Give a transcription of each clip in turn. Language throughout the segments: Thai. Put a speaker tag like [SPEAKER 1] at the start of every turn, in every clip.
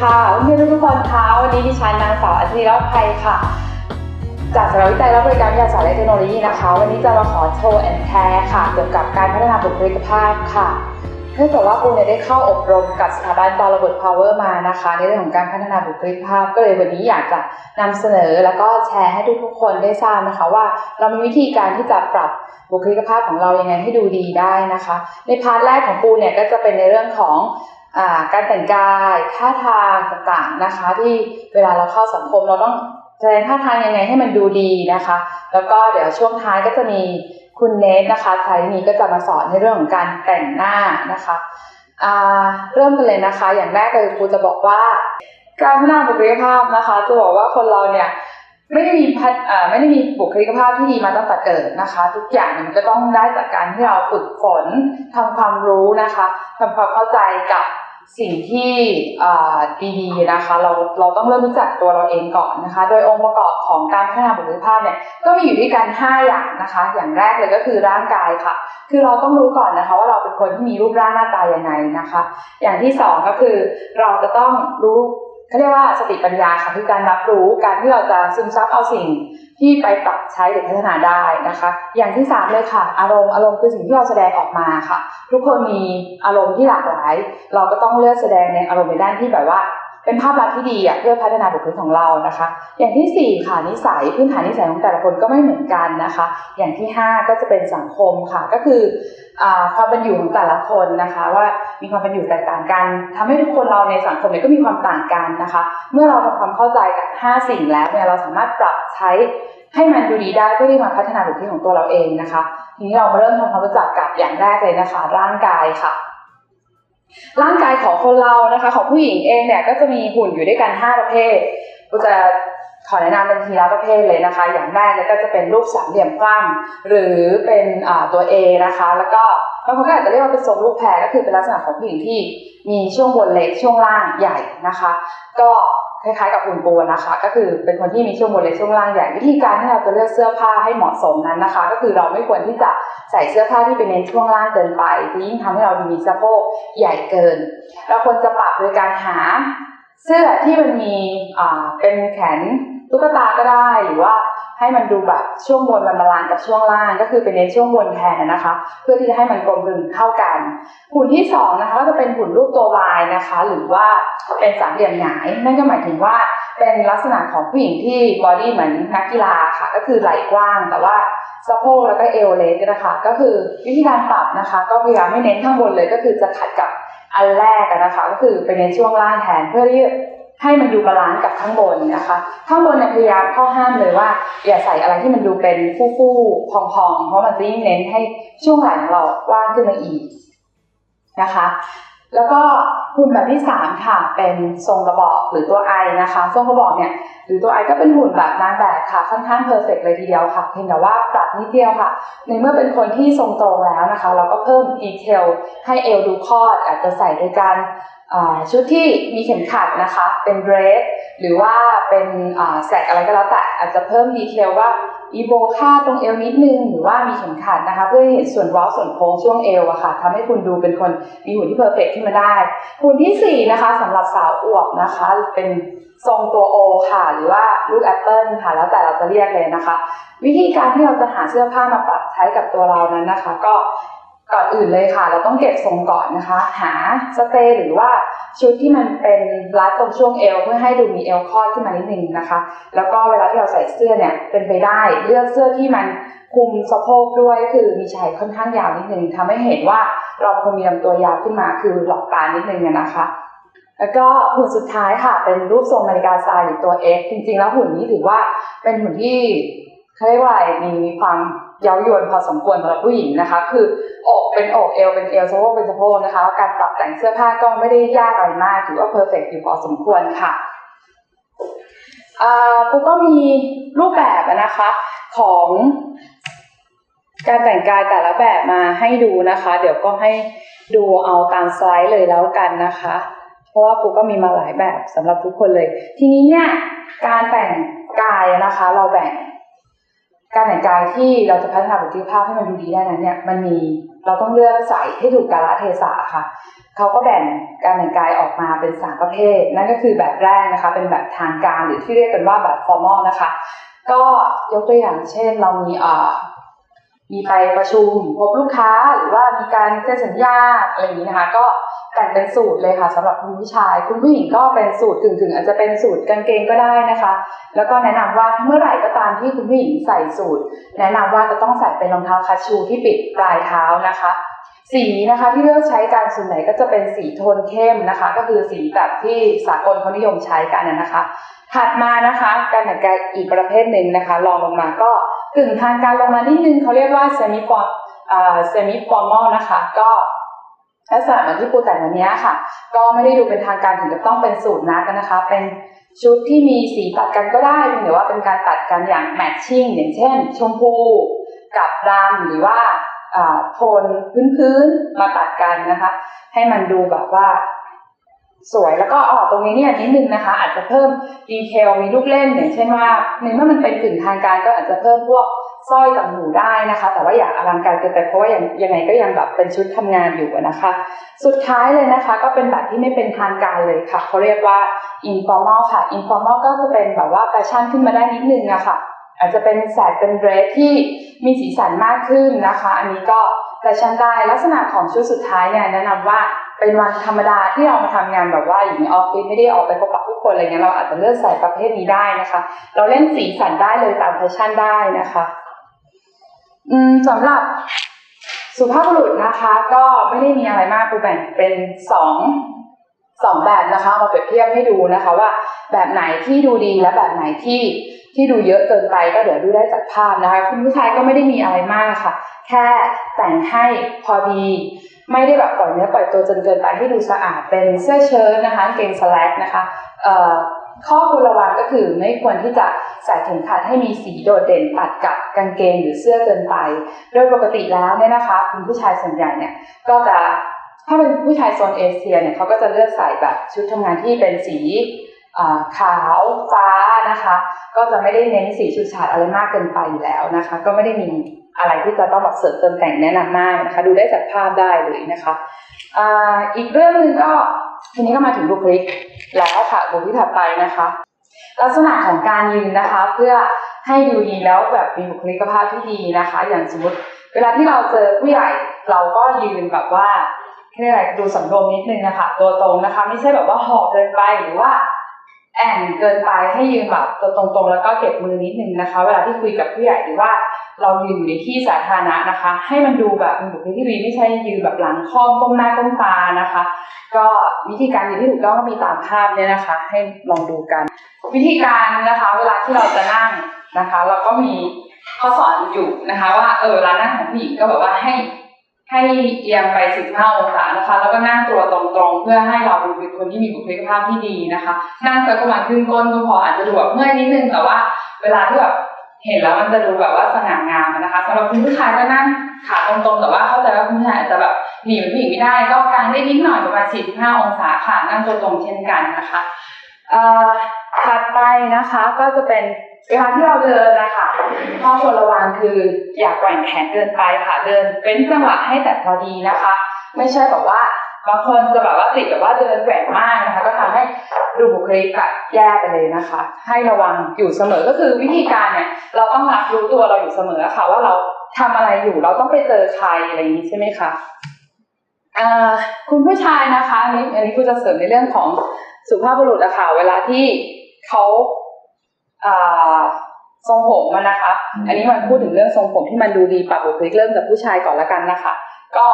[SPEAKER 1] ค่ะเพื่อนทุกคนคะวันนี้ดิฉันนางสาวอัญชลีรอดภัยค่ะ จากสถาบันวิจัยและบริการวิทยาศาสตร์และเทคโนโลยีนะคะ วันนี้จะมาขอโชว์แอนแทค่ะเกี่ยวกับการพัฒนาบุคลิกภาพค่ะเนื่องจากว่าปูเนี่ยได้เข้าอบรมกับสถาบันตอระเบิดพาวเวอร์มานะคะ ในเรื่องของการพัฒนาบุคลิกภาพ ก็เลยวันนี้อยากจะนำเสนอแล้วก็แชร์ให้ทุกๆคนได้ทราบนะคะว่า เรามีวิธีการที่จะปรับบุคลิกภาพของเรายังไงให้ดูดีได้นะคะ ในพาร์ทแรกของปูเนี่ยก็จะเป็นในเรื่องของ การแต่งกายท่าทางต่างๆนะคะ ที่เวลาเราเข้าสังคมเราต้องแสดงท่าทางยังไงให้มันดูดีนะคะ แล้วก็เดี๋ยวช่วงท้ายก็จะมีคุณเนทนะคะไทยนี้ก็จะมาสอนในเรื่องของการแต่งหน้านะคะเริ่มกันเลยนะคะ อย่างแรกเลยครูจะบอกว่า การพัฒนาบุคลิกภาพนะคะ จะบอกว่าคนเราเนี่ย ไม่ได้มีพัฒอ่าไม่ได้มีบุคลิกภาพที่ดีมาตั้งแต่เกิดนะคะ ทุกอย่างมันก็ต้องได้จากการที่เราฝึกฝนทำความรู้นะคะทำความเข้าใจกับสิ่งที่ดีๆนะคะ เราเราต้องเริ่มรู้จักตัวเราเองก่อนนะคะ โดยองค์ประกอบของการพัฒนาบุคลิกภาพเนี่ยก็มีอยู่ด้วยกัน 5 อย่างนะคะ อย่างแรกเลยก็คือร่างกายค่ะ คือเราต้องรู้ก่อนนะคะ ว่าเราเป็นคนที่มีรูปร่างหน้าตายังไงนะคะ อย่างที่สองก็คือเราจะต้องรู้ เขาเรียกว่าสติปัญญาค่ะคือการรับรู้การที่เราจะซึมซับเอาสิ่งที่ไปปรับใช้หรือพัฒนาได้นะคะ อย่างที่สามเลยค่ะ อารมณ์อารมณ์คือสิ่งที่เราแสดงออกมาค่ะ ทุกคนมีอารมณ์ที่หลากหลาย เราก็ต้องเลือกแสดงในอารมณ์ในด้านที่แบบว่า เป็นภาพลักษณ์ที่ดีอะเพื่อพัฒนาบุคลิกของเรานะคะ อย่างที่สี่ค่ะนิสัยพื้นฐานนิสัยของแต่ละคนก็ไม่เหมือนกันนะคะ อย่างที่ห้าก็จะเป็นสังคมค่ะ ก็คืออความเป็นอยู่ของแต่ละคนนะคะ ว่ามีความเป็นอยู่แตกต่างกันทำให้ทุกคนเราในสังคมเนี่ยก็มีความต่างกันนะคะ เมื่อเราทำความเข้าใจกับ 5 สิ่งแล้วเนี่ยเราสามารถปรับใช้ให้มันดูดีได้เพื่อที่มาพัฒนาบุคลิกของตัวเราเองนะคะ ทีนี้เรามาเริ่มทำความรู้จักกับอย่างแรกเลยนะคะ ร่างกายค่ะ ร่างกายของคนเรานะคะ ของผู้หญิงเองเนี่ยก็จะมีหุ่นอยู่ด้วยกัน 5 ประเภทก็จะขอแนะนำเป็นทีละประเภทเลยนะคะ อย่างแรกเนี่ยก็จะเป็นรูปสามเหลี่ยมกว้างหรือเป็นตัว A นะคะ แล้วก็บางคนก็อาจจะเรียกว่าเป็นทรงลูกแพรก็คือเป็นลักษณะของผู้หญิงที่มีช่วงบนเล็กช่วงล่างใหญ่นะคะ ก็ คล้ายๆกับคุณปูนะคะ ก็คือเป็นคนที่มีช่วงบนเล็กช่วงล่างใหญ่วิธีการที่เราจะเลือกเสื้อผ้าให้เหมาะสมนั้นนะคะ ก็คือเราไม่ควรที่จะใส่เสื้อผ้าที่เป็นเน้นช่วงล่างเกินไปที่ยิ่งทำให้เรามีสะโพกใหญ่เกิน เราควรจะปรับโดยการหาเสื้อที่มันมีเป็นแขนตุ๊กตาก็ได้หรือว่า ให้มันดูแบบช่วงบนมันบาลานซ์กับช่วงล่าง ก็คือเป็นเน้นช่วงบนแทนนะคะ เพื่อที่จะให้มันกลมกลืนเข้ากัน หุ่นที่สองนะคะก็จะเป็นหุ่นรูปตัววายนะคะ หรือว่าเป็นสามเหลี่ยมหงายนั่นก็หมายถึงว่าเป็นลักษณะของผู้หญิงที่บอดี้เหมือนนักกีฬาค่ะ ก็คือไหล่กว้างแต่ว่าสะโพกแล้วก็เอวเล็กนะคะ ก็คือวิธีการปรับนะคะ ก็พยายามไม่เน้นข้างบนเลยก็คือจะขัดกับอันแรกนะคะ ก็คือไปเน้นช่วงล่างแทนเพื่อที่ ให้มันดูบาลานซ์กับข้างบนนะคะ ข้างบนเนี่ยพยายามข้อห้ามเลยว่า อย่าใส่อะไรที่มันดูเป็นฟู่ฟู่พองๆ เพราะมันจะยิ่งเน้นให้ช่วงหลังเราว่างขึ้นมาอีกนะคะ แล้วก็หุ่นแบบที่สามค่ะ เป็นทรงกระบอกหรือตัวไอนะคะ ทรงกระบอกเนี่ยหรือตัวไอก็เป็นหุ่นแบบนางแบบค่ะค่อนข้างเพอร์เฟกเลยทีเดียวค่ะเพียงแต่ว่าปรับนิดเดียวค่ะ ในเมื่อเป็นคนที่ทรงตรงแล้วนะคะ เราก็เพิ่มดีเทลให้เอวดูคอด อาจจะใส่โดยการชุดที่มีเข็มขัดนะคะ เป็นเดรสหรือว่าเป็นแสกอะไรก็แล้วแต่อาจจะเพิ่มดีเทลว่า อีโบค่าตรงเอวนิดนึงหรือว่ามีเข็มขัดนะคะ เพื่อให้เห็นส่วนว้าส่วนโค้งช่วงเอวอะค่ะทำให้คุณดูเป็นคนมีหุ่นที่เพอร์เฟกขึ้นมาได้หุ่นที่สี่นะคะสำหรับสาวอวบนะคะ เป็นทรงตัวโอค่ะ หรือว่าลูกแอปเปิลค่ะ แล้วแต่เราจะเรียกเลยนะคะ วิธีการที่เราจะหาเสื้อผ้ามาปรับใช้กับตัวเรานั้นนะคะ ก็ ก่อนอื่นเลยค่ะ เราต้องเก็บทรงก่อนนะคะ หาสเตย์หรือว่าชุดที่มันเป็นรัดตรงช่วงเอวเพื่อให้ดูมีเอวคอดขึ้นมานิดนึงนะคะ แล้วก็เวลาที่เราใส่เสื้อเนี่ยเป็นไปได้เลือกเสื้อที่มันคุมสะโพกด้วยคือมีชายค่อนข้างยาวนิดนึงทำให้เห็นว่าเราคงมีลำตัวยาวขึ้นมาคือหลอกตานิดนึงนะคะ แล้วก็หุ่นสุดท้ายค่ะ เป็นรูปทรงนาฬิกาทรายหรือตัว X จริงๆ แล้วหุ่นนี้ถือว่าเป็นหุ่นที่เขาเรียกว่ามีความ เย้ายวนพอสมควรสำหรับผู้หญิงนะคะ คืออกเป็นอกเอวเป็นเอวสะโพกเป็นสะโพกนะคะ การปรับแต่งเสื้อผ้าก็ไม่ได้ยากอะไรมากถือว่าเพอร์เฟกต์อยู่พอสมควรค่ะปูก็มีรูปแบบนะคะของการแต่งกายแต่ละแบบมาให้ดูนะคะ เดี๋ยวก็ให้ดูเอาตามสไลด์เลยแล้วกันนะคะ เพราะว่าปูก็มีมาหลายแบบสำหรับทุกคนเลย ทีนี้เนี่ยการแต่งกายนะคะ เราแบ่ง การแต่งกายที่เราจะพัฒนาบุคลิกภาพให้มันดูดีได้นั้นเนี่ยมันมีเราต้องเลือกใส่ให้ถูกกาลเทศะค่ะเขาก็แบ่งการแต่งกายออกมาเป็นสามประเภท นั่นก็คือแบบแรกนะคะ เป็นแบบทางการหรือที่เรียกกันว่าแบบ formal นะคะ ก็ยกตัวอย่างเช่น เรามีอ่า มีไปประชุมพบลูกค้าหรือว่ามีการเซ็นสัญญาอะไรอย่างนี้นะคะ ก็แต่งเป็นสูตรเลยค่ะสำหรับคุณผู้ชาย คุณผู้หญิงก็เป็นสูตรถึงๆอาจจะเป็นสูตรกางเกงก็ได้นะคะ แล้วก็แนะนำว่าเมื่อไหร่ก็ตามที่คุณผู้หญิงใส่สูตร แนะนำว่าจะต้องใส่เป็นรองเท้าคัชชูที่ปิดปลายเท้านะคะ สีนะคะที่เลือกใช้กันส่วนใหญ่ก็จะเป็นสีโทนเข้มนะคะ ก็คือสีแบบที่สากลเขานิยมใช้กันนะนะคะ ถัดมานะคะการแต่งกายอีกประเภทหนึ่งนะคะลองลงมาก็ กึ่งทางการลงมานิดนึงเขาเรียกว่า semi form อ่า semi formal นะคะ ก็ลักษณะเหมือนที่ปูแต่งวันนี้ค่ะ ก็ไม่ได้ดูเป็นทางการถึงกับต้องเป็นสูตรนักนะคะ เป็นชุดที่มีสีตัดกันก็ได้หรือว่าเป็นการตัดกันอย่างแมทชิ่งอย่างเช่น ชมพูกับดำหรือว่าโทนพื้นๆมาตัดกันนะคะ ให้มันดูแบบว่า สวยแล้วก็ออกตรงนี้เนี่ยนิดนึงนะคะ อาจจะเพิ่มดีเทลมีลูกเล่นอย่างเช่นว่าในเมื่อมันเป็นกึ่งทางการก็อาจจะเพิ่มพวกสร้อยกับหูได้นะคะ แต่ว่าอย่าอลังการเกินไปเพราะว่ายังยังไงก็ยังแบบเป็นชุดทำงานอยู่นะคะ สุดท้ายเลยนะคะ ก็เป็นแบบที่ไม่เป็นทางการเลยค่ะเขาเรียกว่า informal ค่ะ informal ก็จะเป็นแบบว่าแฟชั่นขึ้นมาได้นิดนึงอะค่ะอาจจะเป็นแสกเป็นเดรสที่มีสีสันมากขึ้นนะคะ อันนี้ก็แฟชั่นได้ลักษณะของชุดสุดท้ายเนี่ยแนะนำว่า เป็นวันธรรมดาที่เรามาทำงานแบบว่าอย่างในออฟฟิศไม่ได้ออกไปพบปะผู้คนอะไรเงี้ยเราอาจจะเลือกใส่ประเภทนี้ได้นะคะ เราเล่นสีสันได้เลยตามแฟชั่นได้นะคะ อืมสำหรับสุภาพบุรุษนะคะ ก็ไม่ได้มีอะไรมากปูแบ่งเป็นสองสองแบบนะคะมาเปรียบเทียบให้ดูนะคะ ว่าแบบไหนที่ดูดีและแบบไหนที่ที่ดูเยอะเกินไปก็เดี๋ยวดูได้จากภาพนะคะ คุณผู้ชายก็ไม่ได้มีอะไรมากค่ะ แค่แต่งให้พอดี ไม่ได้แบบปล่อยเนื้อปล่อยตัวจนเกินไปให้ดูสะอาดเป็นเสื้อเชิ้ตนะคะเกงสแลกนะคะข้อควรระวังก็คือไม่ควรที่จะใส่เข็มขัดให้มีสีโดดเด่นตัดกับกางเกงหรือเสื้อเกินไป โดยปกติแล้วเนี่ยนะคะคุณผู้ชายส่วนใหญ่เนี่ยก็จะถ้าเป็นผู้ชายโซนเอเชียเนี่ยเขาก็จะเลือกใส่แบบชุดทำงานที่เป็นสีขาวฟ้านะคะ ก็จะไม่ได้เน้นสีฉูดฉาดอะไรมากเกินไปอยู่แล้วนะคะ ก็ไม่ได้มี อะไรที่จะต้องแบบเสริมเติมแต่งแนะนำมากนะคะดูได้จากภาพได้เลยนะคะอ,อีกเรื่องหนึ่งก็ทีนี้ก็มาถึงบุคลิกแล้วค่ะบุคลิกถัดไปนะคะ ลักษณะของการยืนนะคะ เพื่อให้ดูดีแล้วแบบมีบุคลิกภาพที่ดีนะคะ อย่างสมมติ เวลาที่เราเจอผู้ใหญ่เราก็ยืนแบบว่าเรียกอะไรดูสำรวมนิดนึงนะคะตัวตรงนะคะ ไม่ใช่แบบว่าหอบเกินไปหรือว่า แอนเกินไปให้ยืนแบบตัวตรงๆ แล้วก็เก็บมือนิดนึงนะคะ เวลาที่คุยกับผู้ใหญ่หรือว่าเรายืนอยู่ในที่สาธารณะนะคะ ให้มันดูแบบมีบุคลิกที่ดีไม่ใช่ยืนแบบหลังค่อมก้มหน้าก้มตานะคะ ก็วิธีการยืนที่ถูกต้องก็มีตามภาพเนี่ยนะคะ ให้ลองดูกัน วิธีการนะคะ เวลาที่เราจะนั่งนะคะ เราก็มีข้อสอนอยู่นะคะ ว่าเออเวลานั่งของผู้หญิงก็แบบว่าให้ ให้เอียงไป 15 องศานะคะ แล้วก็นั่งตัวตรงๆ เพื่อให้เราดูเป็นคนที่มีบุคลิกภาพที่ดีนะคะ นั่งสักประมาณครึ่งก้นก็พออาจจะดูแบบเมื่อยนิดนึง แต่ว่าเวลาที่แบบเห็นแล้วมันจะดูแบบว่าสง่างามนะคะสำหรับคุณผู้ชายก็นั่งขาตรงๆ แต่ว่าเข้าใจว่าคุณผู้ชายอาจจะแบบหนีผู้หญิงไม่ได้ ก็กางได้นิดหน่อยประมาณ 45 องศาค่ะ นั่งตัวตรงเช่นกันนะคะถัดไปนะคะก็จะเป็นเวลาที่เราเดินนะคะ ข้อควรระวังคืออย่าแกว่งแขนเกินไปค่ะเดินเป็นจังหวะให้แต่พอดีนะคะ ไม่ใช่แบบว่าบางคนจะแบบว่าติดแบบว่าเดินแกว่งมากนะคะ ก็ทำให้ดูบุคลิกแบบแย่ไปเลยนะคะ ให้ระวังอยู่เสมอก็คือวิธีการเนี่ย เราต้องรับรู้ตัวเราอยู่เสมอค่ะ ว่าเราทำอะไรอยู่เราต้องไปเจอใครอะไรอย่างนี้ใช่ไหมคะคุณผู้ชายนะคะอันนี้อันนี้คุณจะเสริมในเรื่องของสุภาพบุรุษอะค่ะเวลาที่เขา ทรงผมอะนะคะ อันนี้มันพูดถึงเรื่องทรงผมที่มันดูดีปรับบุคลิกเริ่มจากผู้ชายก่อนละกันนะคะ ก็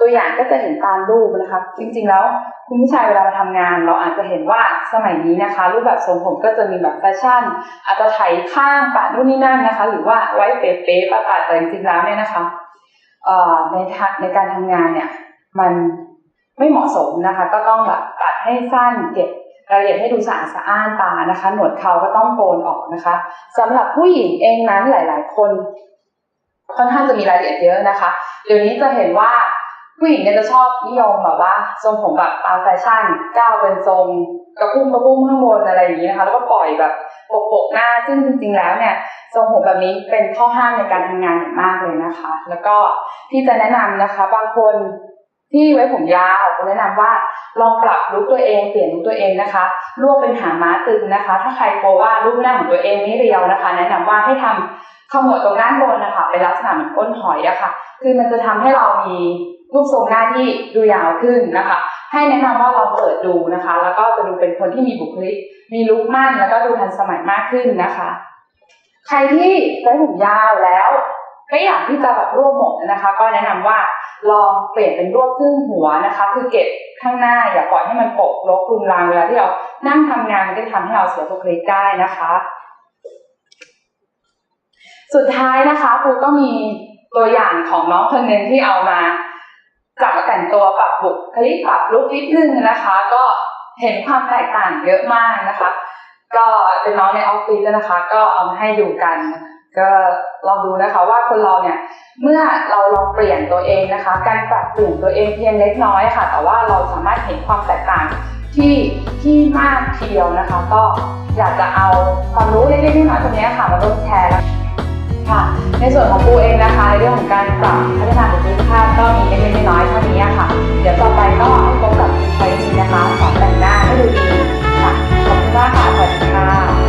[SPEAKER 1] ตัวอย่างก็จะเห็นตามรูปนะคะ จริงๆแล้วคุณผู้ชายเวลามาทำงาน เราอาจจะเห็นว่าสมัยนี้นะคะ รูปแบบทรงผมก็จะมีแบบแฟชั่น อาจจะไถข้างปะนู่นนี่นั่นนะคะ หรือว่าไว้เป๊ะๆปะปะแต่จริงๆแล้วเนี่ยนะคะเอ่อในทางในการทำงานเนี่ย มันไม่เหมาะสมนะคะ ก็ต้องแบบตัดให้สั้นเก็บ รายละเอียดให้ดูสะอาดสะอ้านตานะคะ หนวดเขาก็ต้องโกนออกนะคะสำหรับผู้หญิงเองนั้นหลาย ๆ คนค่อนข้างจะมีรายละเอียดเยอะนะคะเดี๋ยวนี้จะเห็นว่าผู้หญิงเนี่ยจะชอบนิยมแบบว่าทรงผมแบบตามแฟชั่นก้าวเป็นทรงกระพุ่มกระพุ่มข้างบนอะไรอย่างนี้นะคะ แล้วก็ปล่อยแบบปกๆหน้าซึ่งจริง ๆ แล้วเนี่ยทรงผมแบบนี้เป็นข้อห้ามในการทำงานอย่างมากเลยนะคะ แล้วก็ที่จะแนะนำนะคะ บางคนที่ไว้ผมยาวผมแนะนำว่า ลองปรับลุคตัวเองเปลี่ยนลุคตัวเองนะคะรวบเป็นหางม้าตึงนะคะ ถ้าใครกลัวว่ารูปหน้าของตัวเองไม่เรียวนะคะ แนะนำว่าให้ทำขมวดตรงด้านบนนะคะเป็นลักษณะเหมือนก้นหอยอะค่ะ คือมันจะทำให้เรามีรูปทรงหน้าที่ดูยาวขึ้นนะคะ ให้แนะนำว่าเราเปิดดูนะคะ แล้วก็จะดูเป็นคนที่มีบุคลิก มีลุคมั่นแล้วก็ดูทันสมัยมากขึ้นนะคะ ใครที่ไว้ผมยาวแล้ว ไม่อยากที่จะแบบรวบหมดนะคะ ก็แนะนำว่าลองเปลี่ยนเป็นรวบครึ่งหัวนะคะ คือเก็บข้างหน้าอย่าปล่อยให้มันปกรกรุงรังเวลาที่เรานั่งทำงานมันก็จะทำให้เราเสียบุคลิกได้นะคะ สุดท้ายนะคะครูก็มีตัวอย่างของน้องคนหนึ่งที่เอามาจับแต่งตัวปรับบุคลิกปรับลุคนิดนึงนะคะ ก็เห็นความแตกต่างเยอะมากนะคะ ก็เป็นน้องในออฟฟิศนะคะ ก็เอามาให้ดูกัน ก็ลองดูนะคะว่าคนเราเนี่ยเมื่อเราลองเปลี่ยนตัวเองนะคะ การปรับปรุงตัวเองเพียงเล็กน้อยค่ะ แต่ว่าเราสามารถเห็นความแตกต่างที่ที่มากทีเดียวนะคะ ก็อยากจะเอาความรู้เล็กๆน้อยๆตรงนี้ค่ะมาร่วมแชร์ค่ะ ในส่วนของปูเองนะคะในเรื่องของการปรับพัฒนาบุคลิกภาพก็มีเล็กๆน้อยๆเท่านี้ค่ะ เดี๋ยวต่อไปก็ให้พบกับคุณไทนะคะสอนแต่งหน้าให้ดูดีค่ะขอบคุณมากค่ะสวัสดีค่ะ